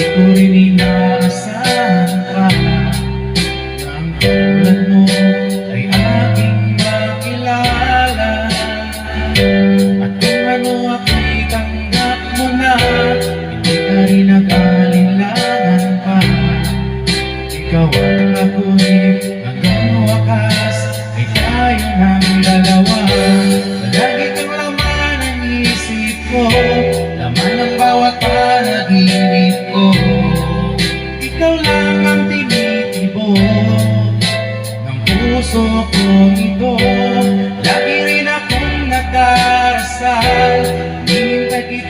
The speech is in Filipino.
Di ko rin inaasahan ka Ang tulad mo ay aking makilala At kung ano pa. Ikaw at ako'y wakas Ay tayo ng Lagi kang laman ang isip Laman ang Ikaw lang ang tinitibok Ng puso kong ito. Lagi rin akong nakarasal